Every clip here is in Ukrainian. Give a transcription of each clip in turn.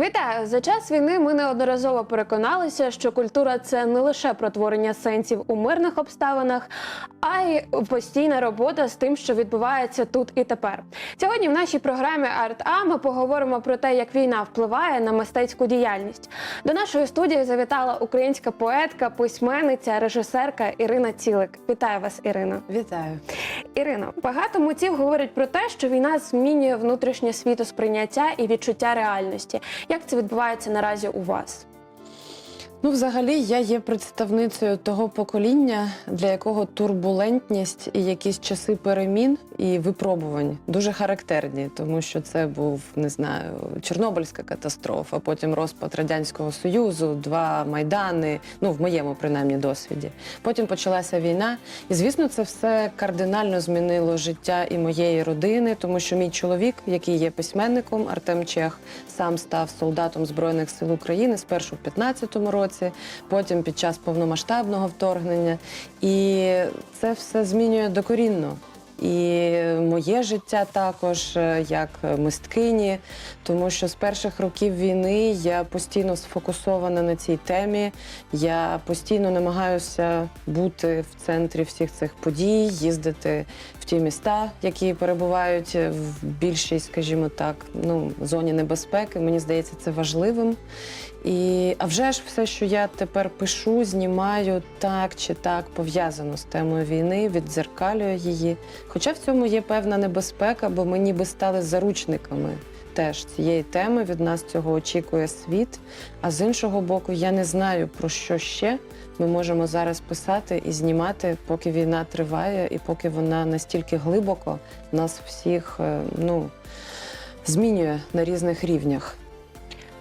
Вітаю! За час війни ми неодноразово переконалися, що культура це не лише про творення сенсів у мирних обставинах, а й постійна робота з тим, що відбувається тут і тепер. Сьогодні в нашій програмі Арт А ми поговоримо про те, як війна впливає на мистецьку діяльність. До нашої студії завітала українська поетка, письменниця, режисерка Ірина Цілик. Вітаю вас, Ірина. Вітаю. Ірино, багато митців говорять про те, що війна змінює внутрішнє світосприйняття і відчуття реальності. Як це відбувається наразі у вас? Ну, взагалі, я є представницею того покоління, для якого турбулентність і якісь часи перемін і випробувань дуже характерні, тому що це був не знаю Чорнобильська катастрофа, потім розпад радянського союзу, два майдани. Ну в моєму принаймні досвіді. Потім почалася війна, і звісно, це все кардинально змінило життя і моєї родини, тому що мій чоловік, який є письменником, Артем Чех, сам став солдатом збройних сил України спершу в 15-му році потім під час повномасштабного вторгнення. І це все змінює докорінно. І моє життя також е, як мисткині, тому що з перших років війни я постійно сфокусована на цій темі. Я постійно намагаюся бути в центрі всіх цих подій, їздити в ті міста, які перебувають в більшій, скажімо так, ну зоні небезпеки. Мені здається, це важливим. І а вже ж все, що я тепер пишу, знімаю так чи так пов'язано з темою війни, віддзеркалюю її. Хоча в цьому є певна небезпека, бо ми ніби стали заручниками теж цієї теми. Від нас цього очікує світ. А з іншого боку, я не знаю про що ще ми можемо зараз писати і знімати, поки війна триває, і поки вона настільки глибоко нас всіх е, ну, змінює на різних рівнях.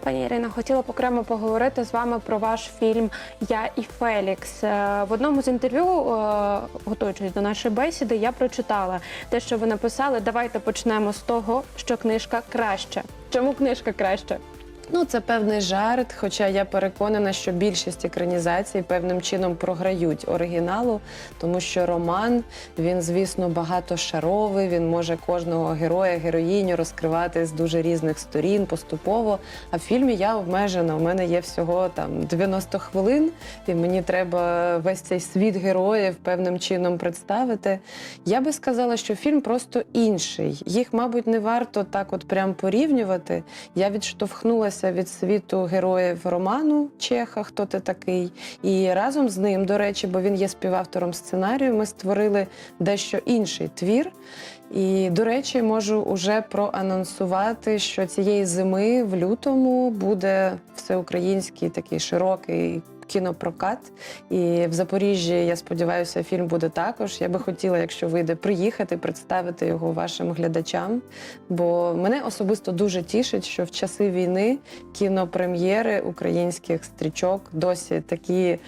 Пані Ірина, хотіла б окремо поговорити з вами про ваш фільм Я і Фелікс. Е, В одному з інтерв'ю, е, готуючись до нашої бесіди, я прочитала те, що ви написали. Давайте почнемо з того, що книжка краще. Чому книжка краща? Ну, це певний жарт, хоча я переконана, що більшість екранізацій певним чином програють оригіналу, тому що роман він, звісно, багатошаровий. Він може кожного героя, героїню розкривати з дуже різних сторін поступово. А в фільмі я обмежена. У мене є всього там 90 хвилин, і мені треба весь цей світ героїв певним чином представити. Я би сказала, що фільм просто інший. Їх, мабуть, не варто так, от прям порівнювати. Я відштовхнулася від світу героїв роману Чеха, хто ти такий. І разом з ним, до речі, бо він є співавтором сценарію, ми створили дещо інший твір. І, до речі, можу уже проанонсувати, що цієї зими в лютому буде всеукраїнський такий широкий. Кінопрокат і в Запоріжжі, я сподіваюся, фільм буде також. Я би хотіла, якщо вийде, приїхати, представити його вашим глядачам. Бо мене особисто дуже тішить, що в часи війни кінопрем'єри українських стрічок досі такі е,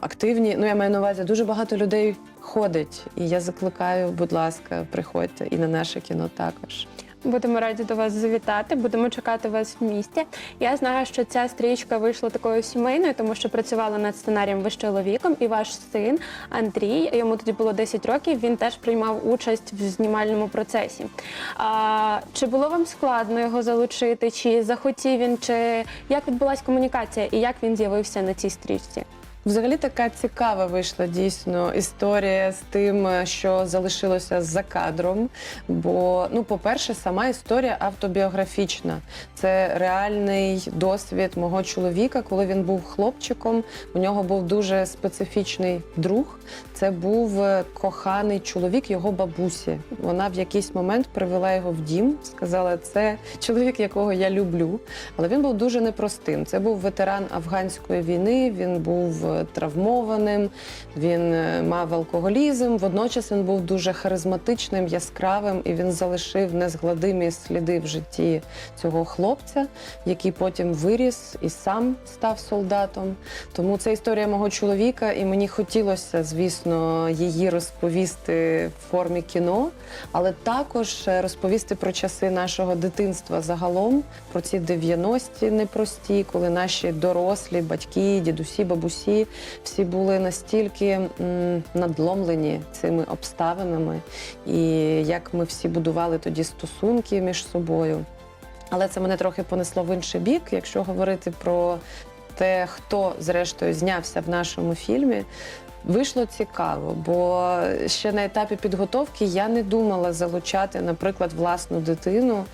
активні. Ну, я маю на увазі, дуже багато людей ходить. І я закликаю, будь ласка, приходьте і на наше кіно також. Будемо раді до вас завітати, будемо чекати вас в місті. Я знаю, що ця стрічка вийшла такою сімейною, тому що працювала над сценарієм ви з чоловіком, і ваш син Андрій, йому тоді було 10 років. Він теж приймав участь в знімальному процесі. А, чи було вам складно його залучити? Чи захотів він, чи як відбулася комунікація, і як він з'явився на цій стрічці? Взагалі така цікава вийшла дійсно історія з тим, що залишилося за кадром. Бо, ну, по-перше, сама історія автобіографічна. Це реальний досвід мого чоловіка, коли він був хлопчиком. У нього був дуже специфічний друг. Це був е, коханий чоловік його бабусі. Вона в якийсь момент привела його в дім, сказала, це чоловік, якого я люблю. Але він був дуже непростим. Це був ветеран афганської війни. Він був е, травмованим, він е, мав алкоголізм. Водночас він був дуже харизматичним, яскравим, і він залишив незгладимі сліди в житті цього хлопця, який потім виріс і сам став солдатом. Тому це історія мого чоловіка, і мені хотілося, звісно, її розповісти в формі кіно, але також е, розповісти про часи нашого дитинства загалом, про ці 90-ті непрості, коли наші дорослі, батьки, дідусі, бабусі всі були настільки надломлені цими обставинами, і як ми всі будували тоді стосунки між собою. Але це мене трохи понесло в інший бік. Якщо говорити про те, хто зрештою знявся в нашому фільмі. Вийшло цікаво, бо ще на етапі підготовки я не думала залучати, наприклад, власну дитину.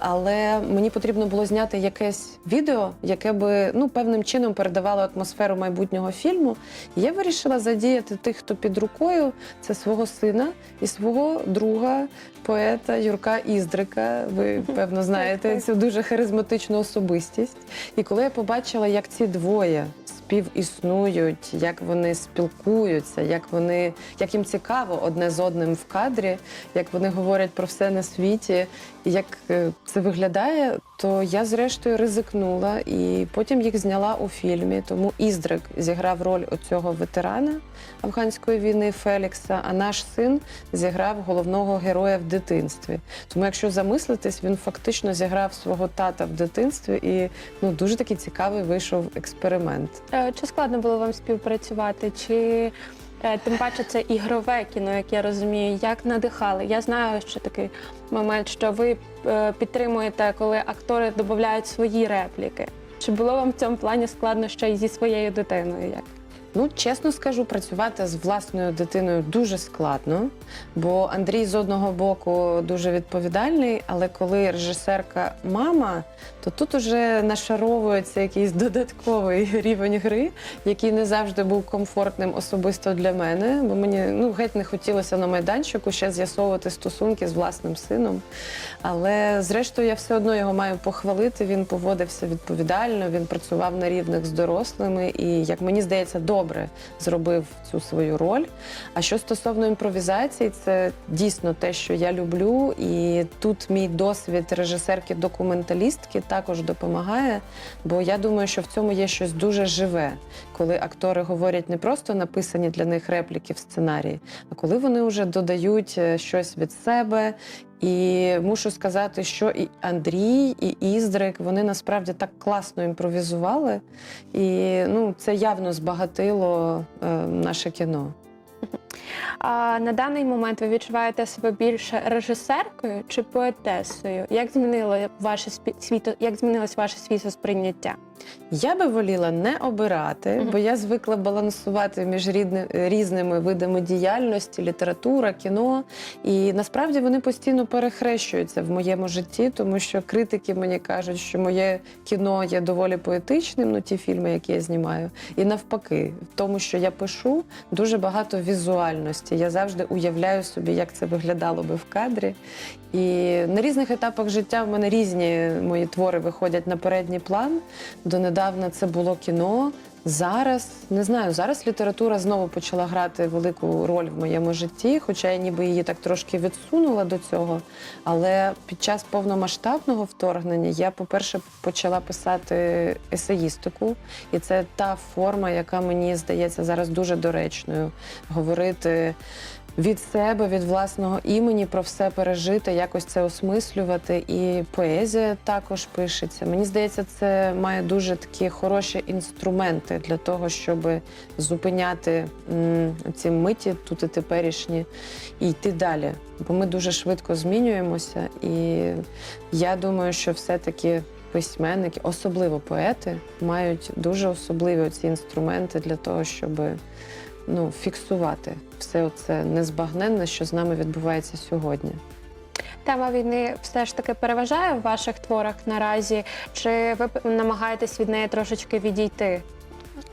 Але мені потрібно було зняти якесь відео, яке би ну певним чином передавало атмосферу майбутнього фільму. І я вирішила задіяти тих, хто під рукою, це свого сина і свого друга, поета Юрка Іздрика. Ви певно знаєте цю дуже харизматичну особистість. І коли я побачила, як ці двоє співіснують, як вони спілкуються, як вони як їм цікаво одне з одним в кадрі, як вони говорять про все на світі, і як е, це виглядає, то я зрештою ризикнула і потім їх зняла у фільмі. Тому Іздрик зіграв роль оцього ветерана афганської війни Фелікса, а наш син зіграв головного героя в дитинстві. Тому, якщо замислитись, він фактично зіграв свого тата в дитинстві, і ну дуже такий цікавий вийшов експеримент. Е, Чи складно було вам співпрацювати? Чи тим паче це ігрове кіно, як я розумію, як надихали? Я знаю, що такий момент, що ви е, підтримуєте, коли актори додають свої репліки. Чи було вам в цьому плані складно ще й зі своєю дитиною? Як? Ну, чесно скажу, працювати з власною дитиною дуже складно, бо Андрій з одного боку дуже відповідальний, але коли режисерка мама, то тут уже нашаровується якийсь додатковий рівень гри, який не завжди був комфортним особисто для мене, бо мені ну геть не хотілося на майданчику ще з'ясовувати стосунки з власним сином. Але зрештою я все одно його маю похвалити. Він поводився відповідально, він працював на рівних з дорослими і, як мені здається, добре зробив цю свою роль. А що стосовно імпровізації, це дійсно те, що я люблю, і тут мій досвід режисерки-документалістки також допомагає. Бо я думаю, що в цьому є щось дуже живе, коли актори говорять не просто написані для них репліки в сценарії, а коли вони вже додають е, щось від себе. І мушу сказати, що і Андрій, і Іздрик вони насправді так класно імпровізували, і ну це явно збагатило е, наше кіно. А на даний момент ви відчуваєте себе більше режисеркою чи поетесою? Як змінило ваше світо, як змінилось ваше світосприйняття? Я би воліла не обирати, Мгм. бо я звикла балансувати між рідни- різними видами діяльності, література, кіно. І насправді вони постійно перехрещуються в моєму житті, тому що критики мені кажуть, що моє кіно є доволі поетичним, ну ті фільми, які я знімаю. І навпаки, в тому, що я пишу, дуже багато візуальності. Я завжди уявляю собі, як це виглядало би в кадрі. І на різних етапах життя в мене різні мої твори виходять на передній план. Донедавна це було кіно. Зараз не знаю, зараз література знову почала грати велику роль в моєму житті, хоча я ніби її так трошки відсунула до цього. Але під час повномасштабного вторгнення я, по-перше, почала писати есеїстику, і це та форма, яка мені здається зараз дуже доречною. Говорити від себе, від власного імені про все пережити, якось це осмислювати. І поезія також пишеться. Мені здається, це має дуже такі хороші інструменти для того, щоб зупиняти ці миті тут і теперішні і йти далі. Бо ми дуже швидко змінюємося, і я думаю, що все-таки. Письменники, особливо поети, мають дуже особливі ці інструменти для того, щоб ну, фіксувати все це незбагненне, що з нами відбувається сьогодні. Тема війни все ж таки переважає в ваших творах наразі, чи ви намагаєтесь від неї трошечки відійти?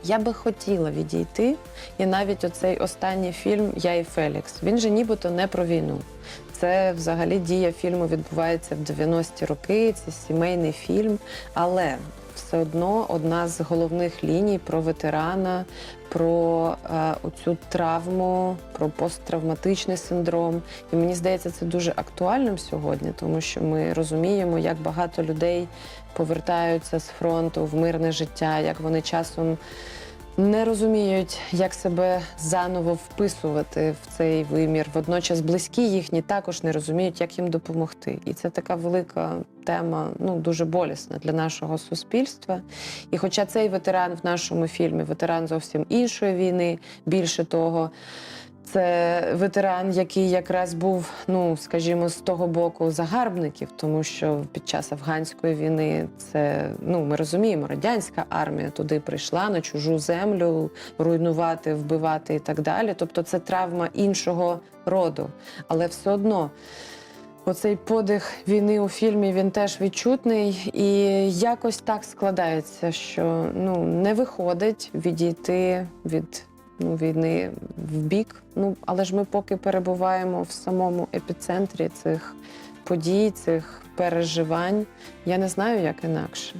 Я би хотіла відійти, і навіть оцей останній фільм Я і Фелікс. Він же нібито не про війну. Це взагалі дія фільму відбувається в 90-ті роки. Це сімейний фільм, але все одно одна з головних ліній про ветерана, про е, оцю травму, про посттравматичний синдром. І мені здається, це дуже актуальним сьогодні, тому що ми розуміємо, як багато людей повертаються з фронту в мирне життя, як вони часом не розуміють, як себе заново вписувати в цей вимір. Водночас близькі їхні також не розуміють, як їм допомогти. І це така велика тема, ну дуже болісна для нашого суспільства. І хоча цей ветеран в нашому фільмі ветеран зовсім іншої війни, більше того. Це ветеран, який якраз був, ну скажімо, з того боку загарбників, тому що під час афганської війни це ну ми розуміємо, радянська армія туди прийшла на чужу землю руйнувати, вбивати і так далі. Тобто це травма іншого роду, але все одно. Оцей подих війни у фільмі він теж відчутний, і якось так складається, що ну не виходить відійти від ну, війни в бік. Ну але ж ми поки перебуваємо в самому епіцентрі цих подій, цих переживань. Я не знаю, як інакше.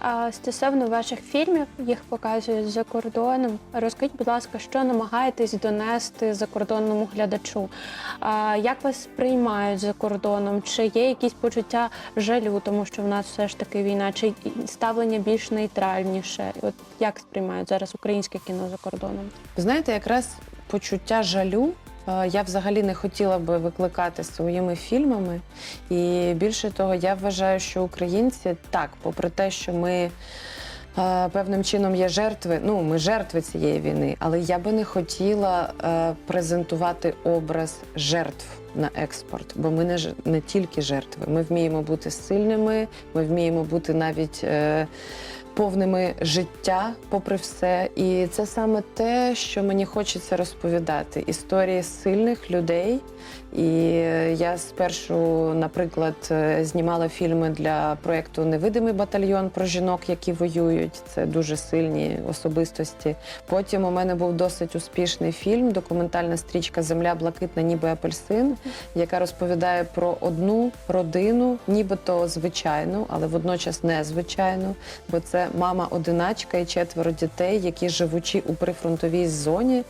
А стосовно ваших фільмів, їх показують за кордоном. Розкажіть, будь ласка, що намагаєтесь донести закордонному глядачу? А, як вас сприймають за кордоном? Чи є якісь почуття жалю, тому що в нас все ж таки війна, чи ставлення більш нейтральніше? От як сприймають зараз українське кіно за кордоном? Знаєте, якраз почуття жалю. Е, Я взагалі не хотіла би викликати своїми фільмами. І більше того, я вважаю, що українці так, попри те, що ми е, певним чином є жертви, ну ми жертви цієї війни, але я би не хотіла е, презентувати образ жертв на експорт, бо ми не, ж- не тільки жертви. Ми вміємо бути сильними, ми вміємо бути навіть. Е, повними життя, попри все. І це саме те, що мені хочеться розповідати: історії сильних людей. І е, я спершу, наприклад, е, знімала фільми для проєкту Невидимий батальйон про жінок, які воюють. Це дуже сильні особистості. Потім у мене був досить успішний фільм, документальна стрічка Земля блакитна, ніби апельсин, яка розповідає про одну родину, нібито звичайну, але водночас незвичайну, бо це мама-одиначка і четверо дітей, які живучи у прифронтовій зоні.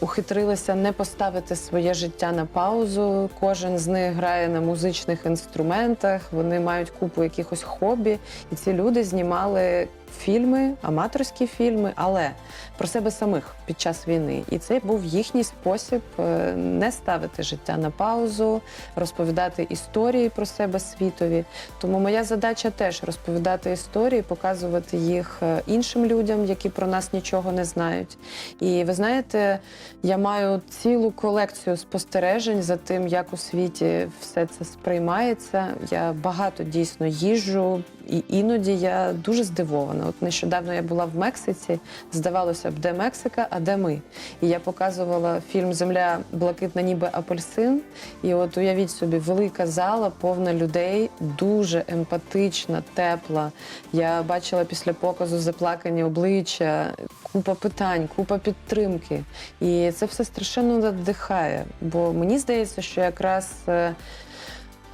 Ухитрилися не поставити своє життя на паузу. Кожен з них грає на музичних інструментах. Вони мають купу якихось хобі, і ці люди знімали фільми, аматорські фільми, але про себе самих під час війни. І це був їхній спосіб е, не ставити життя на паузу, розповідати історії про себе світові. Тому моя задача теж розповідати історії, показувати їх е, іншим людям, які про нас нічого не знають. І ви знаєте, я маю цілу колекцію спостережень за тим, як у світі все це сприймається. Я багато дійсно їжджу, і іноді я дуже здивована. От нещодавно я була в Мексиці. Здавалося б, де Мексика, а де ми. І я показувала фільм Земля блакитна, ніби апельсин. І от уявіть собі, велика зала, повна людей, дуже емпатична, тепла. Я бачила після показу заплакані обличчя, купа питань, купа підтримки. І це все страшенно надихає. Бо мені здається, що якраз е,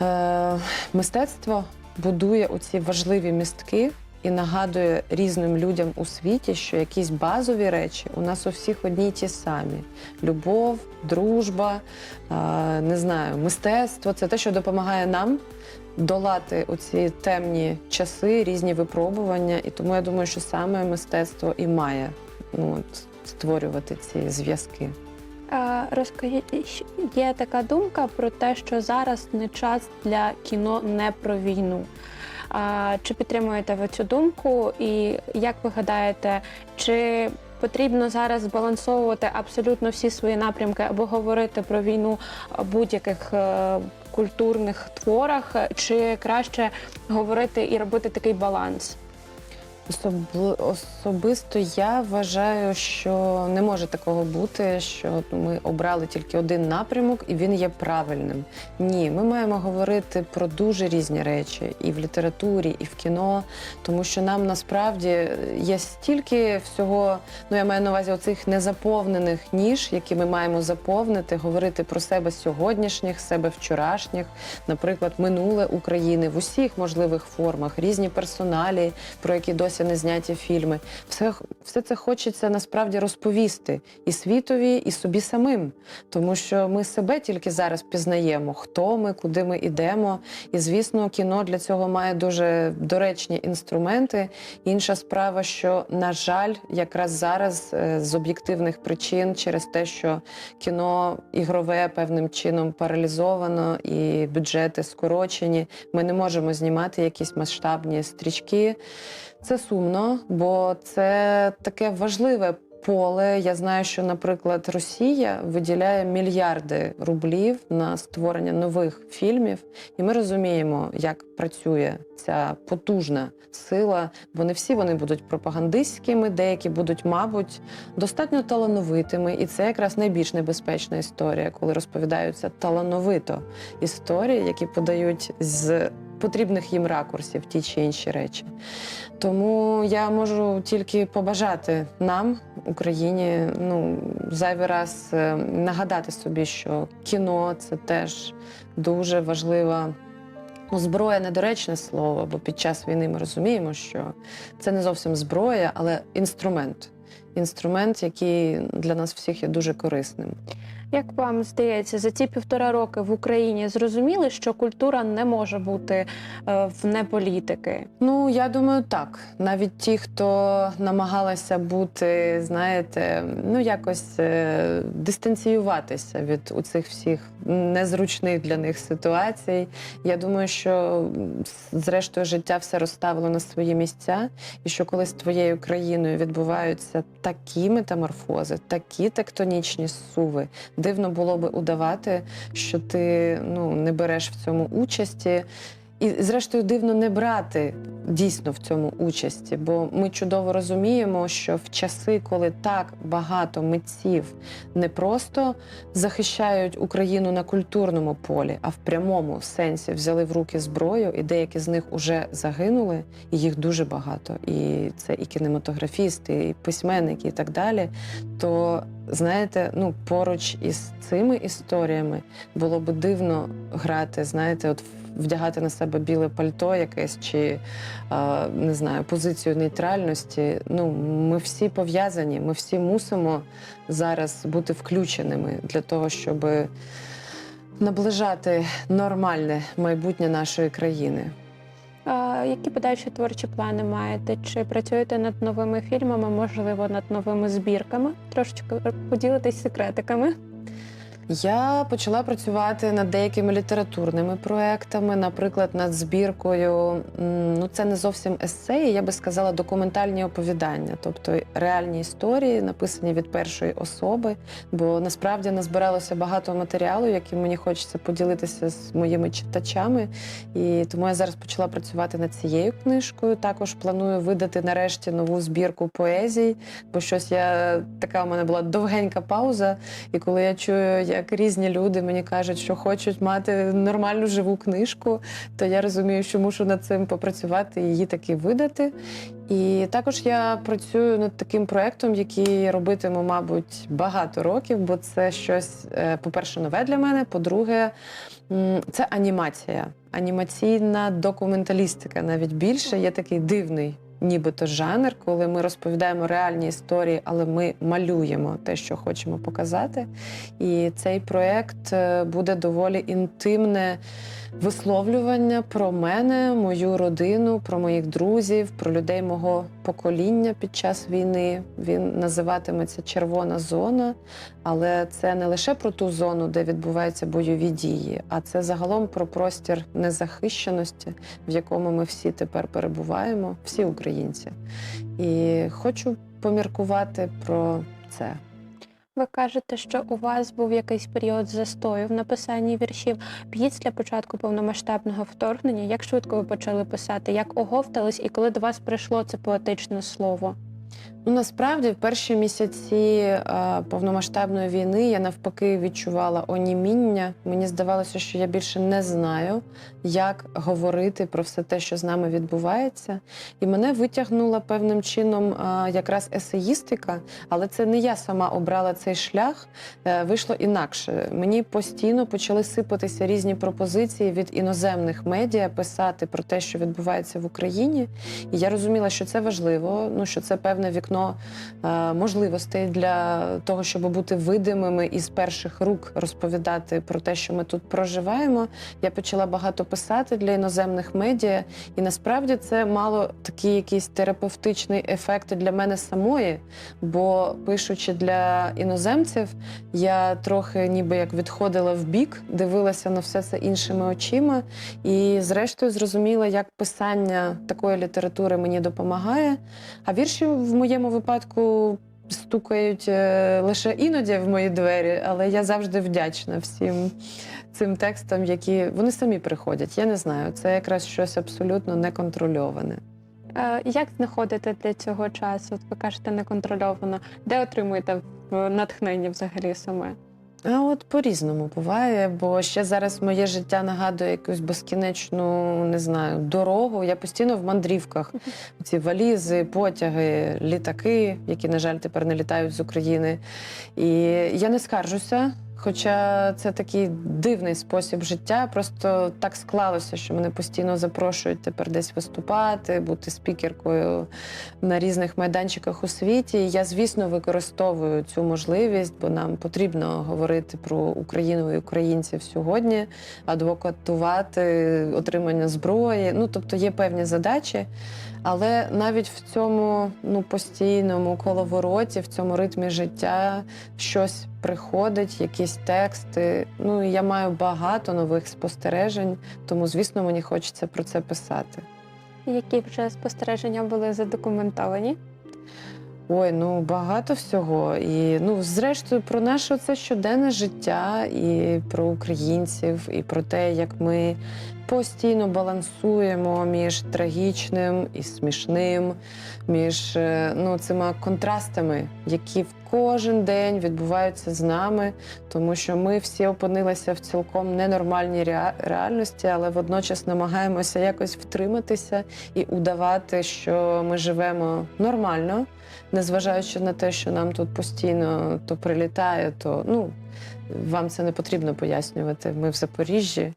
е, мистецтво будує оці важливі містки. І нагадує різним людям у світі, що якісь базові речі у нас у всіх одні й ті самі: любов, дружба, не знаю, мистецтво це те, що допомагає нам долати оці темні часи, різні випробування. І тому я думаю, що саме мистецтво і має ну, створювати ці зв'язки. Розкажіть, є така думка про те, що зараз не час для кіно не про війну. Чи підтримуєте ви цю думку? І як ви гадаєте, чи потрібно зараз збалансовувати абсолютно всі свої напрямки або говорити про війну будь-яких е, культурних творах, чи краще говорити і робити такий баланс? Особли- особисто я вважаю, що не може такого бути, що ми обрали тільки один напрямок, і він є правильним. Ні, ми маємо говорити про дуже різні речі і в літературі, і в кіно, тому що нам насправді є стільки всього. Ну я маю на увазі оцих незаповнених ніж, які ми маємо заповнити, говорити про себе сьогоднішніх, себе вчорашніх, наприклад, минуле України в усіх можливих формах, різні персоналі, про які досі не зняті фільми. Все, все це хочеться насправді розповісти і світові, і собі самим, тому що ми себе тільки зараз пізнаємо, хто ми, куди ми йдемо. І звісно, кіно для цього має дуже доречні інструменти. Інша справа, що на жаль, якраз зараз е, з об'єктивних причин, через те, що кіно ігрове певним чином паралізовано і бюджети скорочені, ми не можемо знімати якісь масштабні стрічки. Це сумно, бо це таке важливе поле. Я знаю, що, наприклад, Росія виділяє мільярди рублів на створення нових фільмів, і ми розуміємо, як працює ця потужна сила. Вони всі вони будуть пропагандистськими, деякі будуть, мабуть, достатньо талановитими, і це якраз найбільш небезпечна історія, коли розповідаються талановито історії, які подають з потрібних їм ракурсів ті чи інші речі. Тому я можу тільки побажати нам, Україні, ну зайвий раз е, нагадати собі, що кіно це теж дуже важлива. Зброя недоречне слово, бо під час війни ми розуміємо, що це не зовсім зброя, але інструмент. Інструмент, який для нас всіх є дуже корисним. Як вам здається, за ці півтора роки в Україні зрозуміли, що культура не може бути е, вне політики? Ну, я думаю, так. Навіть ті, хто намагалася бути, знаєте, ну якось е, дистанціюватися від оцих всіх незручних для них ситуацій. Я думаю, що зрештою життя все розставило на свої місця, і що коли з твоєю країною відбуваються такі метаморфози, такі тектонічні суви, дивно було би удавати, що ти ну не береш в цьому участі. І, зрештою, дивно не брати дійсно в цьому участі, бо ми чудово розуміємо, що в часи, коли так багато митців не просто захищають Україну на культурному полі, а в прямому сенсі взяли в руки зброю, і деякі з них уже загинули, і їх дуже багато. І це і кінематографісти, і письменники, і так далі. То знаєте, ну поруч із цими історіями було би дивно грати, знаєте, от вдягати на себе біле пальто якесь чи не знаю, позицію нейтральності. Ну, ми всі пов'язані, ми всі мусимо зараз бути включеними для того, щоб наближати нормальне майбутнє нашої країни. Які подальші творчі плани маєте? Чи працюєте над новими фільмами, можливо, над новими збірками? Трошечки поділитись секретиками. Я почала працювати над деякими літературними проектами, наприклад, над збіркою. Ну, це не зовсім есеї, я би сказала, документальні оповідання, тобто реальні історії, написані від першої особи. Бо насправді назбиралося багато матеріалу, яким мені хочеться поділитися з моїми читачами. І тому я зараз почала працювати над цією книжкою. Також планую видати нарешті нову збірку поезій, бо щось я така у мене була довгенька пауза. І коли я чую, як різні люди мені кажуть, що хочуть мати нормальну живу книжку, то я розумію, що мушу над цим попрацювати і її таки видати. І також я працюю над таким проектом, який робитиму, мабуть, багато років, бо це щось, е, по-перше, нове для мене. По-друге, це анімація, анімаційна документалістика навіть більше. Є такий дивний. Нібито жанр, коли ми розповідаємо реальні історії, але ми малюємо те, що хочемо показати. І цей проект е, буде доволі інтимне висловлювання про мене, мою родину, про моїх друзів, про людей мого покоління під час війни. Він називатиметься Червона зона, але це не лише про ту зону, де відбуваються бойові дії, а це загалом про простір незахищеності, в якому ми всі тепер перебуваємо, всі українці. І хочу поміркувати про це. Ви кажете, що у вас був якийсь період застою в написанні віршів після початку повномасштабного вторгнення. Як швидко ви почали писати? Як оговтались і коли до вас прийшло це поетичне слово? Ну, насправді, в перші місяці е, повномасштабної війни я навпаки відчувала оніміння. Мені здавалося, що я більше не знаю, як говорити про все те, що з нами відбувається. І мене витягнула певним чином е, якраз есеїстика, але це не я сама обрала цей шлях. Е, вийшло інакше. Мені постійно почали сипатися різні пропозиції від іноземних медіа писати про те, що відбувається в Україні. І я розуміла, що це важливо, ну що це певне вікно е, можливостей для того, щоб бути видимими і з перших рук розповідати про те, що ми тут проживаємо. Я почала багато писати для іноземних медіа, і насправді це мало такий якийсь терапевтичний ефект для мене самої. Бо пишучи для іноземців, я трохи ніби як відходила в бік, дивилася на все це іншими очима, і зрештою зрозуміла, як писання такої літератури мені допомагає. А вірші в моєму випадку стукають е, лише іноді в мої двері, але я завжди вдячна всім цим текстам, які вони самі приходять. Я не знаю, це якраз щось абсолютно неконтрольоване. Е, Як знаходите для цього часу? От ви кажете неконтрольовано. Де отримуєте в- натхнення взагалі саме? А от по-різному буває, бо ще зараз моє життя нагадує якусь безкінечну, не знаю, дорогу. Я постійно в мандрівках. Ці валізи, потяги, літаки, які, на жаль, тепер не літають з України. І я не скаржуся. Хоча це такий дивний спосіб життя, просто так склалося, що мене постійно запрошують тепер десь виступати, бути спікеркою на різних майданчиках у світі. Я, звісно, використовую цю можливість, бо нам потрібно говорити про Україну і українців сьогодні, адвокатувати отримання зброї. Ну тобто є певні задачі. Але навіть в цьому ну постійному коловороті, в цьому ритмі життя щось приходить, якісь тексти. Ну я маю багато нових спостережень, тому звісно мені хочеться про це писати. Які вже спостереження були задокументовані? Ой, ну багато всього. І ну, зрештою, про наше це щоденне життя, і про українців, і про те, як ми постійно балансуємо між трагічним і смішним, між е, ну, цими контрастами, які в кожен день відбуваються з нами, тому що ми всі опинилися в цілком ненормальній реальності, але водночас намагаємося якось втриматися і удавати, що ми живемо нормально незважаючи на те, що нам тут постійно то прилітає, то ну вам це не потрібно пояснювати. Ми в Запоріжжі.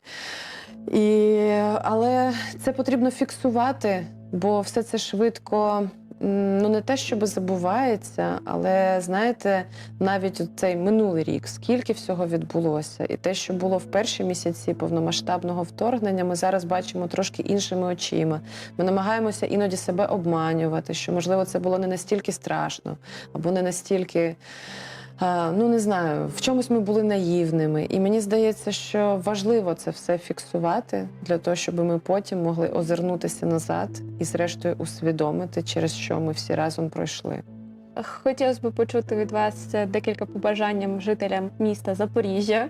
І, але це потрібно фіксувати, бо все це швидко. Ну, не те, щоб забувається, але знаєте, навіть цей минулий рік, скільки всього відбулося, і те, що було в перші місяці повномасштабного вторгнення, ми зараз бачимо трошки іншими очима. Ми намагаємося іноді себе обманювати, що можливо це було не настільки страшно, або не настільки. А, Ну, не знаю, в чомусь ми були наївними. І мені здається, що важливо це все фіксувати для того, щоб ми потім могли озирнутися назад і, зрештою, усвідомити, через що ми всі разом пройшли. Хотілося б почути від вас е, декілька побажань жителям міста Запоріжжя.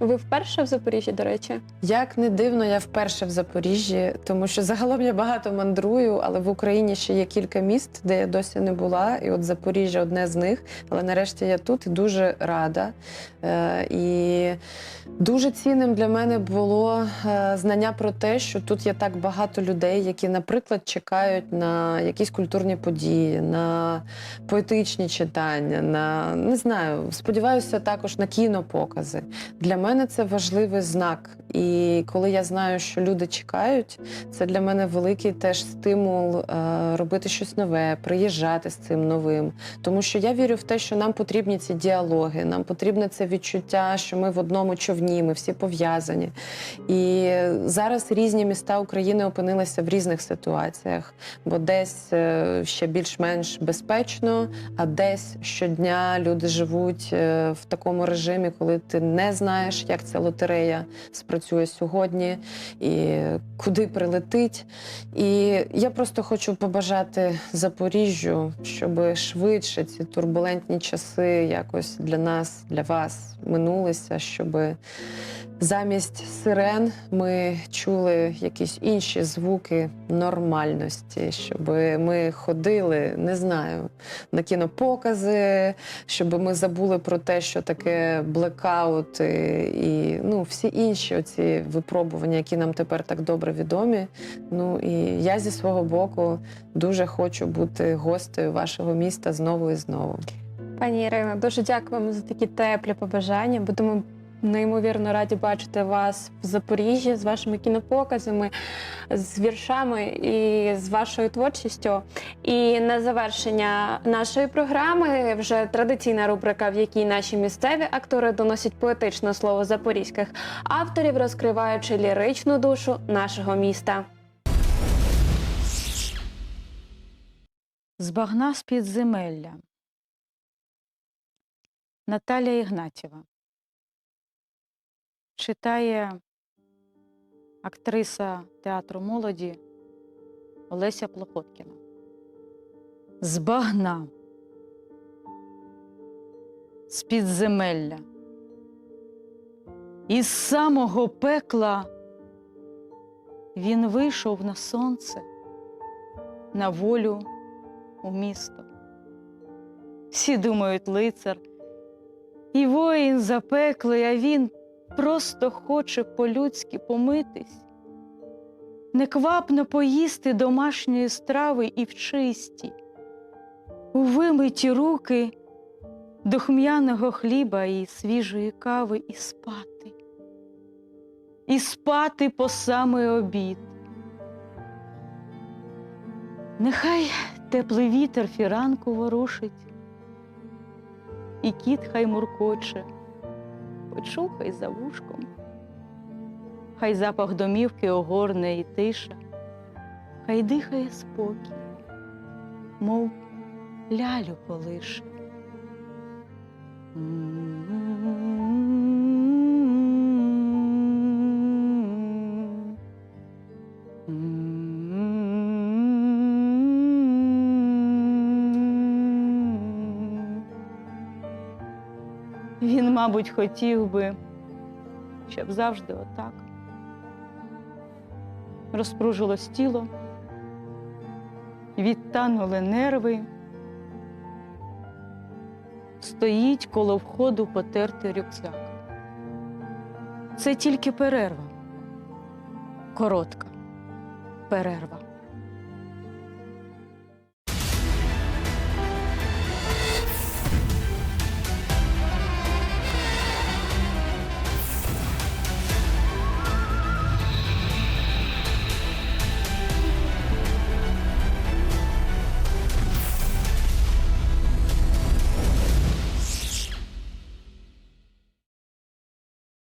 Ви вперше в Запоріжжі, до речі? Як не дивно, я вперше в Запоріжжі, тому що загалом я багато мандрую, але в Україні ще є кілька міст, де я досі не була. І от Запоріжжя одне з них. Але нарешті я тут і дуже рада. Е, і дуже цінним для мене було е, знання про те, що тут є так багато людей, які, наприклад, чекають на якісь культурні події, на поетичні читання, на не знаю, сподіваюся, також на кінопокази. Для мене це важливий знак. І коли я знаю, що люди чекають, це для мене великий теж стимул е, робити щось нове, приїжджати з цим новим. Тому що я вірю в те, що нам потрібні ці діалоги, нам потрібне це відчуття, що ми в одному човні, ми всі пов'язані. І зараз різні міста України опинилися в різних ситуаціях, бо десь е, ще більш-менш безпечно, а десь щодня люди живуть е, в такому режимі, коли ти не знаєш, як ця лотерея спрацює сьогодні і куди прилетить. І я просто хочу побажати Запоріжжю, щоб швидше ці турбулентні часи якось для нас, для вас минулися, щоб замість сирен ми чули якісь інші звуки нормальності, щоб ми ходили, не знаю, на кінопокази, щоб ми забули про те, що таке блекаути і ну, всі інші оці випробування, які нам тепер так добре відомі. Ну і я зі свого боку дуже хочу бути гостею вашого міста знову і знову. Пані Ірино, дуже дякую вам за такі теплі побажання. Будемо неймовірно раді бачити вас в Запоріжжі з вашими кінопоказами, з віршами і з вашою творчістю. І на завершення нашої програми вже традиційна рубрика, в якій наші місцеві актори доносять поетичне слово запорізьких авторів, розкриваючи ліричну душу нашого міста. З багна з підземелля. Наталія Ігнатєва. Читає актриса театру молоді Олеся Плохоткіна. З багна. з підземелля. Із самого пекла він вийшов на сонце, на волю у місто. Всі думають лицар, і воїн запеклий, а він просто хоче по-людськи помитись, неквапно поїсти домашньої страви і в чисті, у вимиті руки духм'яного хліба і свіжої кави і спати, і спати по самий обід. Нехай теплий вітер фіранку ворушить, і кіт хай муркоче, почухай за вушком, хай запах домівки огорне і тиша, хай дихає спокій, мов лялю полише. Він, мабуть, хотів би, щоб завжди отак розпружилось тіло, відтанули нерви, стоїть коло входу потертий рюкзак. Це тільки перерва, коротка перерва.